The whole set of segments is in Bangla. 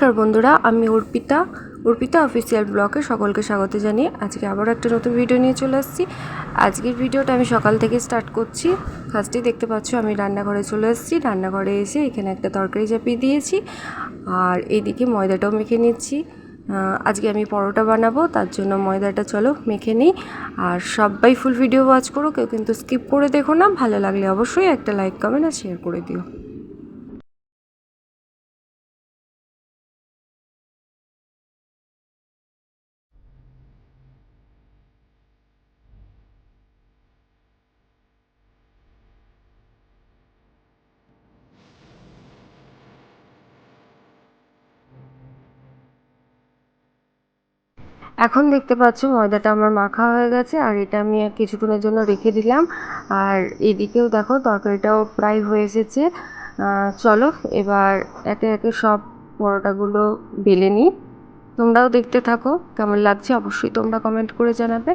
নমস্কার বন্ধুরা, আমি অর্পিতা। অর্পিতা অফিসিয়াল ব্লগে সকলকে স্বাগত জানিয়ে আজকে আবারও একটা নতুন ভিডিও নিয়ে চলে আসছি। আজকের ভিডিওটা আমি সকাল থেকে স্টার্ট করছি। ফার্স্টেই দেখতে পাচ্ছ আমি রান্নাঘরে চলে এসেছি রান্নাঘরে এসে এখানে একটা তরকারি চাপিয়ে দিয়েছি। আর এইদিকে ময়দাটাও মেখে নিচ্ছি। আজকে আমি পরোটা বানাবো, তার জন্য ময়দাটা চলো মেখে নিই। আর সবাই ফুল ভিডিও ওয়াচ করো, কেউ কিন্তু স্কিপ করে দেখো না। ভালো লাগলে অবশ্যই একটা লাইক কমেন্ট আর শেয়ার করে দিও। এখন দেখতে পাচ্ছ ময়দাটা আমার মাখা হয়ে গেছে, আর এটা আমি কিছুক্ষণের জন্য রেখে দিলাম। আর এদিকেও দেখো তরকারিটাও প্রায় হয়ে এসেছে। চলো এবার একে একে সব পরোটাগুলো বেলে নিই। তোমরাও দেখতে থাকো, কেমন লাগছে অবশ্যই তোমরা কমেন্ট করে জানাবে।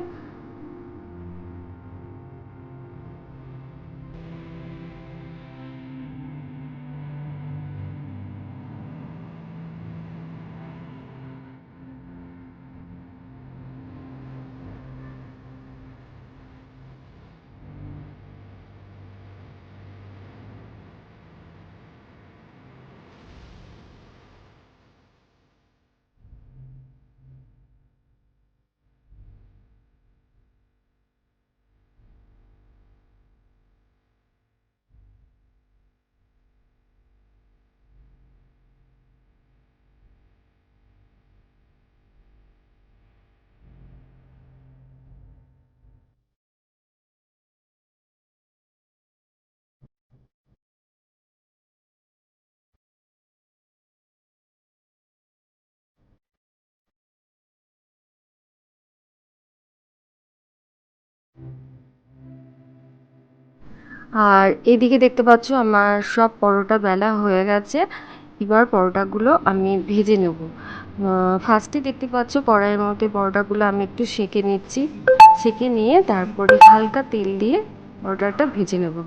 আর এদিকে দেখতে পাচ্ছ আমার সব পরোটা বেলা হয়ে গেছে। এবার পরোটাগুলো আমি ভেজে নেব। ফার্স্টে দেখতে পাচ্ছ কড়াইয়ের মধ্যে পরোটাগুলো আমি একটু সেঁকে নিচ্ছি। সেঁকে নিয়ে তারপরে হালকা তেল দিয়ে পরোটাটা ভেজে নেব।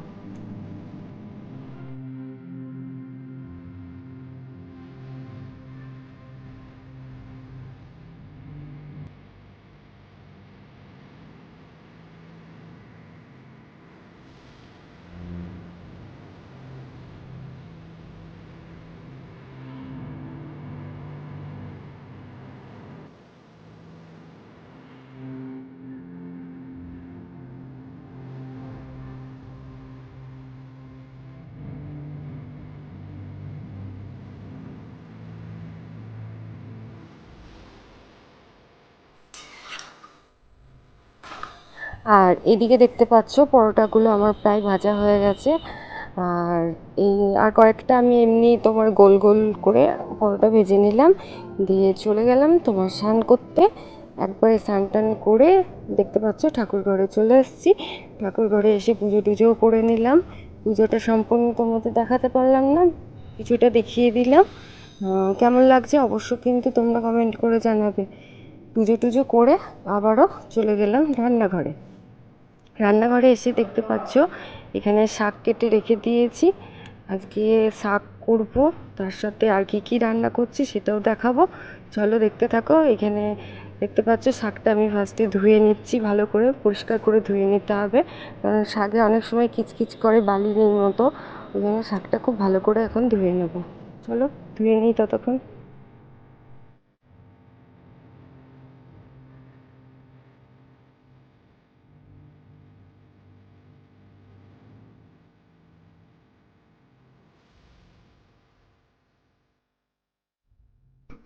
আর এদিকে দেখতে পাচ্ছ, পরোটাগুলো আমার প্রায় ভাজা হয়ে গেছে। আর এই, আর কয়েকটা আমি এমনি তোমার গোল গোল করে পরোটা ভেজে নিলাম। দিয়ে চলে গেলাম তোমার স্নান করতে। একবারে স্নান টান করে দেখতে পাচ্ছ, ঠাকুর ঘরে চলে এসেছি। ঠাকুর ঘরে এসে পুজো টুজোও করে নিলাম। পুজোটা সম্পূর্ণ তোমাদের দেখাতে পারলাম না, কিছুটা দেখিয়ে দিলাম। কেমন লাগছে অবশ্য কিন্তু তোমরা কমেন্ট করে জানাবে। পুজো টুজো করে আবারও চলে গেলাম রান্নাঘরে। রান্নাঘরে এসে দেখতে পাচ্ছ, এখানে শাক কেটে রেখে দিয়েছি। আজকে শাক করব, তার সাথে আর কি কি রান্না করছি সেটাও দেখাবো। চলো দেখতে থাকো, এখানে দেখতে পাচ্ছ শাকটা আমি ফার্স্টে ধুয়ে নিচ্ছি, ভালো করে পরিষ্কার করে ধুয়ে নিতে হবে। কারণ শাকে অনেক সময় কিচকিচ করে বালির মতো, ওই জন্য শাকটা খুব ভালো করে এখন ধুয়ে নেব। চলো, ধুয়ে নিই ততক্ষণ।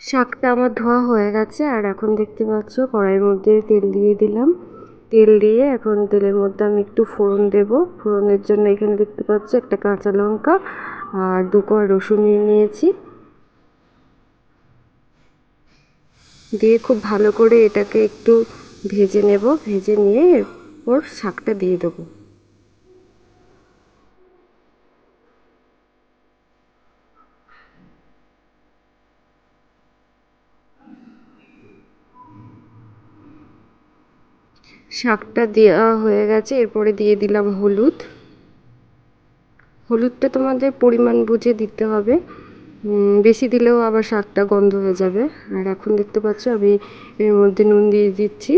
শাকটা আমার ধোয়া হয়ে গেছে, আর এখন দেখতে পাচ্ছ কড়াইয়ের মধ্যে তেল দিয়ে দিলাম। তেল দিয়ে এখন তেলের মধ্যে আমি একটু ফোড়ন দেব। ফোড়নের জন্য এখানে দেখতে পাচ্ছ একটা কাঁচা লঙ্কা আর দু কোয়া রসুন নিয়ে নিয়েছি। দিয়ে খুব ভালো করে এটাকে একটু ভেজে নেব। ভেজে নিয়ে এরপর শাকটা দিয়ে দেবো। শাকটা দেওয়া হয়ে গেছে, এরপরে দিয়ে দিলাম হলুদ। হলুদটা তোমাদের পরিমাণ বুঝে দিতে হবে। বেশি দিলেও আবার শাকটা গন্ধ হয়ে যাবে। আর এখন দেখতে পাচ্ছ, আমি এর মধ্যে নুন দিয়ে দিচ্ছি।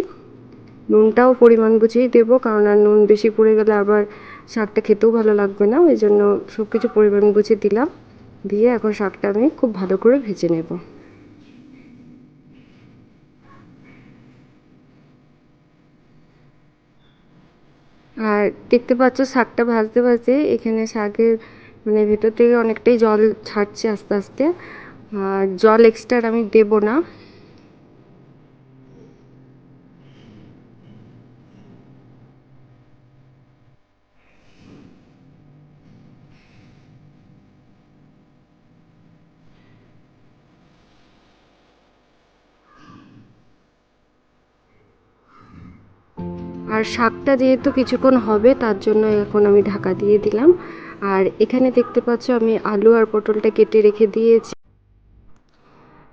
নুনটাও পরিমাণ বুঝেই দেবো, কারণ আর নুন বেশি পড়ে গেলে আবার শাকটা খেতেও ভালো লাগবে না। ওই জন্য সব কিছু পরিমাণ বুঝে দিলাম। দিয়ে এখন শাকটা আমি খুব ভালো করে ভেজে নেব। আর দেখতে পাচ্ছ শাকটা ভাজতে ভাজতে এখানে শাকের মানে ভেতর থেকে অনেকটাই জল ছাড়ছে আস্তে আস্তে। আর জল এক্সট্রা আমি দেবো না। আর শাকটা যেহেতু কিছুক্ষণ হবে, তার জন্য এখন আমি ঢাকা দিয়ে দিলাম। আর এখানে দেখতে পাচ্ছ আমি আলু আর পটলটা কেটে রেখে দিয়েছি।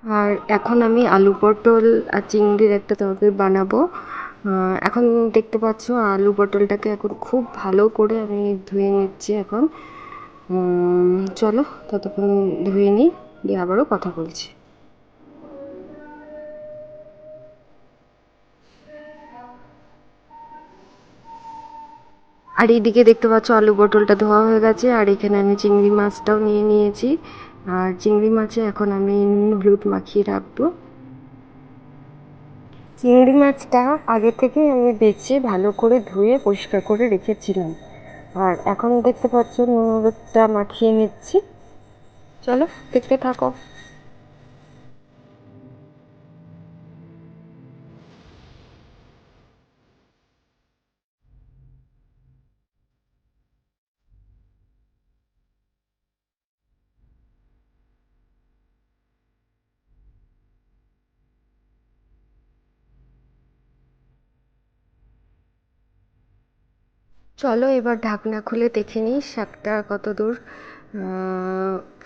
আর এখন আমি আলু, পটল আর চিংড়ির একটা তরকারি বানাবো। এখন দেখতে পাচ্ছ আলু, পটলটাকে এখন খুব ভালো করে আমি ধুয়ে নিচ্ছি এখন। চলো ততক্ষণ ধুয়ে নিই, দিয়ে আবারও কথা বলছি। আর এইদিকে দেখতে পাচ্ছ আলু পটলটা ধোয়া হয়ে গেছে, আর এখানে আমি চিংড়ি মাছটাও নিয়ে নিয়েছি। আর চিংড়ি মাছে এখন আমি হলুদ মাখিয়ে রাখব। চিংড়ি মাছটা আগে থেকে আমি বেছে ভালো করে ধুয়ে পরিষ্কার করে রেখেছিলাম। আর এখন দেখতে পাচ্ছ নুন হলুদটা মাখিয়ে নিচ্ছি। চলো দেখতে থাকো। চলো এবার ঢাকনা খুলে দেখে নিই শাকটা কত দূর।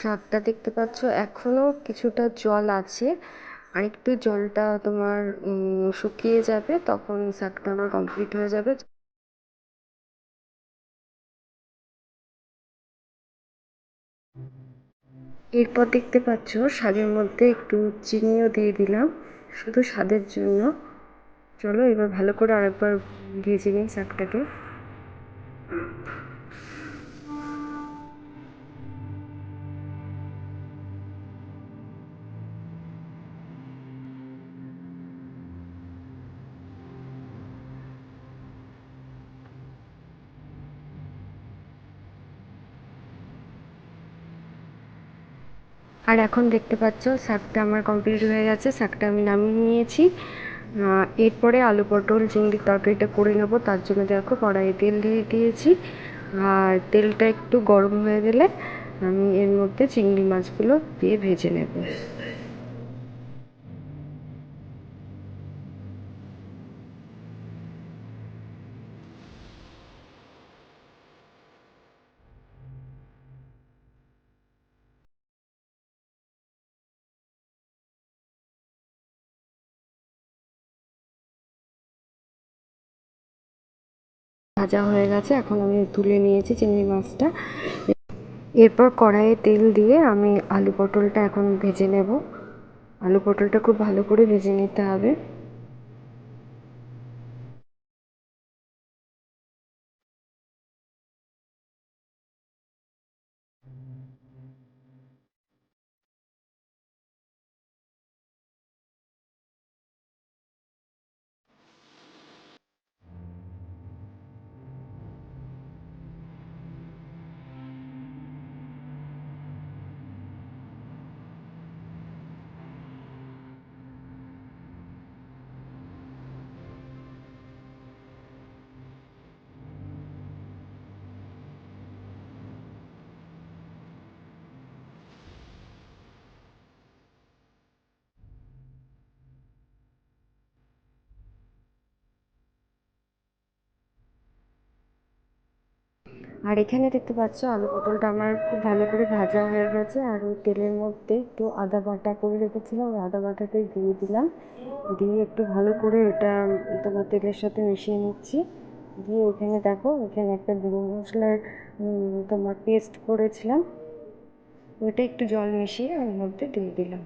শাকটা দেখতে পাচ্ছ এখনও কিছুটা জল আছে। আর একটু জলটা তোমার শুকিয়ে যাবে, তখন শাকটা আমার কমপ্লিট হয়ে যাবে। এরপর দেখতে পাচ্ছ শাকের মধ্যে একটু চিনিও দিয়ে দিলাম, শুধু স্বাদের জন্য। চলো এবার ভালো করে আরেকবার ভেজে নিই শাকটাকে আর এখন দেখতে পাচ্ছ শাকটা আমার কমপ্লিট হয়ে গেছে শাকটা আমি নামিয়ে নিয়েছি। এরপরে আলু পটল চিংড়ির তরকারিটা করে নেব। তার জন্য দেখো কড়াইয়ে তেল দিয়ে দিয়েছি। আর তেলটা একটু গরম হয়ে গেলে আমি এর মধ্যে চিংড়ি মাছগুলো দিয়ে ভেজে নেব। ভাজা হয়ে গেছে। এখন আমি তুলে নিয়েছি চিংড়ি মাছটা। এরপর কড়াইয়ে তেল দিয়ে আমি আলু পটলটা এখন ভেজে নেব। আলু পটলটা খুব ভালো করে ভেজে নিতে হবে। আর এখানে দেখতে পাচ্ছ আলু পটলটা আমার খুব ভালো করে ভাজা হয়ে গেছে। আর ওই তেলের মধ্যে একটু আদা বাটা করে রেখেছিলাম। ওই আদা বাটাটাই দিয়ে দিলাম। দিয়ে একটু ভালো করে এটা তোমার তেলের সাথে মিশিয়ে নিচ্ছি। দিয়ে এখানে দেখো, এখানে একটা গুঁড়ো মশলার তোমার পেস্ট করেছিলাম। ওইটা একটু জল মিশিয়ে ওর মধ্যে দিয়ে দিলাম।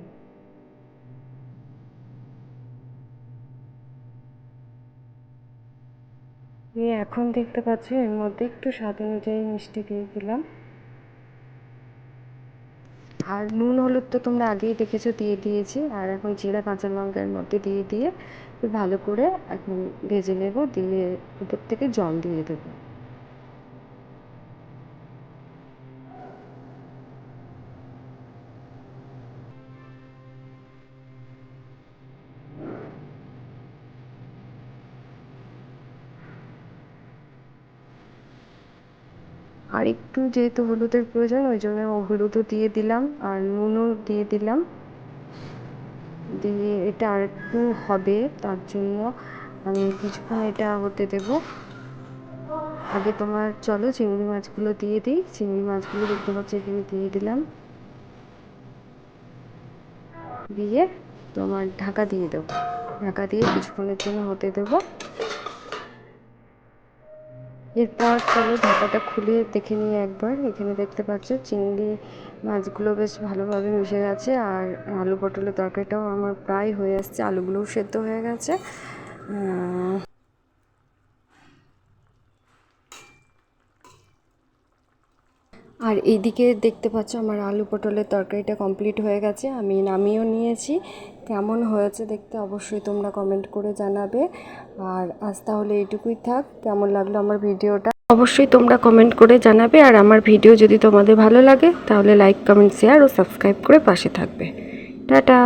দিয়ে এখন দেখতে পাচ্ছি এর মধ্যে একটু স্বাদ অনুযায়ী মিষ্টি দিয়ে দিলাম। আর নুন, হলুদ তো তোমরা আগেই দেখেছ, দিয়ে দিয়েছি। আর এখন জিরা, কাঁচা লঙ্কার মধ্যে দিয়ে দিয়ে ভালো করে এখন ভেজে নেব। দিয়ে উপর থেকে জল দিয়ে দেবো। একটু যেহেতু হলুদের প্রয়োজন, ওই জন্য হলুদও দিয়ে দিলাম আর নুনও দিয়ে দিলাম। দিয়ে এটা আর একটু হবে, তার জন্য আমি কিছুক্ষণ এটা হতে দেব। আগে তোমার, চলো চিংড়ি মাছগুলো দিয়ে দিই। চিংড়ি মাছগুলো দেখতে পাচ্ছি এখানে দিয়ে দিলাম। দিয়ে তোমার ঢাকা দিয়ে দেবো। ঢাকা দিয়ে কিছুক্ষণের জন্য হতে দেবো। এরপর চলো ঢাকাটা খুলে দেখে নিই একবার। এখানে দেখতে পাচ্ছ চিংড়ি মাছগুলো বেশ ভালোভাবে মিশে গেছে আর আলু পটলের তরকারিটাও আমার প্রায় হয়ে আসছে, আলুগুলোও সেদ্ধ হয়ে গেছে। আর এইদিকে দেখতে পাচ্ছ আমার আলু পটলের তরকারিটা কমপ্লিট হয়ে গেছে, আমি নামিয়েও নিয়েছি। কেমন হয়েছে দেখতে অবশ্যই তোমরা কমেন্ট করে জানাবে। আর আজ তাহলে এইটুকুই থাক। কেমন লাগল আমার ভিডিওটা? অবশ্যই তোমরা কমেন্ট করে জানাবে। আর আমার ভিডিও যদি তোমাদের ভালো লাগে, তাহলে লাইক কমেন্ট শেয়ার ও সাবস্ক্রাইব করে পাশে থাকবে। টাটা!